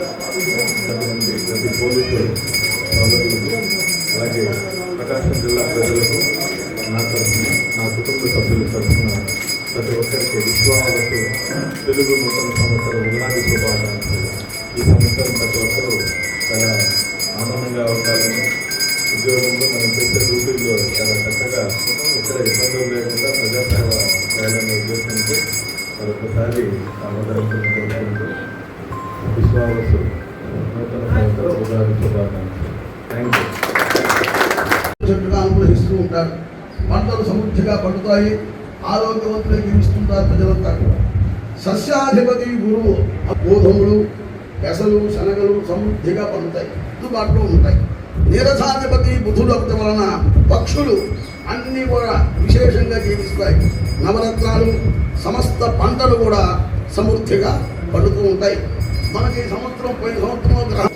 ప్రతి పోలీసు సోదరులకు అలాగే ప్రకాశం జిల్లా ప్రజలకు నా తరఫున నా కుటుంబ సభ్యుల తరఫున ప్రతి ఒక్కరికి విశ్వాలకు తెలుగు నూతన సంవత్సరం ఉగాది శుభాకాంక్షలు ఈ సంవత్సరం ప్రతి ఒక్కరూ చాలా ఆనందంగా ఉండాలని ఉద్యోగంలో మనం చేసే డ్యూటీల్లో చాలా చక్కగా ఇక్కడ ఇబ్బందులు లేకుండా ప్రజాసేవ చేయాలనే ఉద్దేశంతో మరొకసారి ఆమోదరించడం కోరుకుంటూ నూతన సంవత్సర ఉగాది శుభాకాంక్షలు థ్యాంక్ యూ అనుగ్రహిస్తూ ఉంటారు పంటలు సమృద్ధిగా పండుతాయి ఆరోగ్యవంతులై జీవిస్తుంటారు ప్రజలంతా కూడా సస్యాధిపతి గురువు గోధుమలు పెసలు శనగలు సమృద్ధిగా పండుతాయి అందుబాటులో ఉంటాయి నీరసాధిపతి బుధుడు ఒకటి వలన పక్షులు అన్నీ కూడా విశేషంగా జీవిస్తాయి నవరత్నాలు సమస్త పంటలు కూడా సమృద్ధిగా పండుతూ ఉంటాయి. మనకి ఈ సంవత్సరం పోయిన సంవత్సరం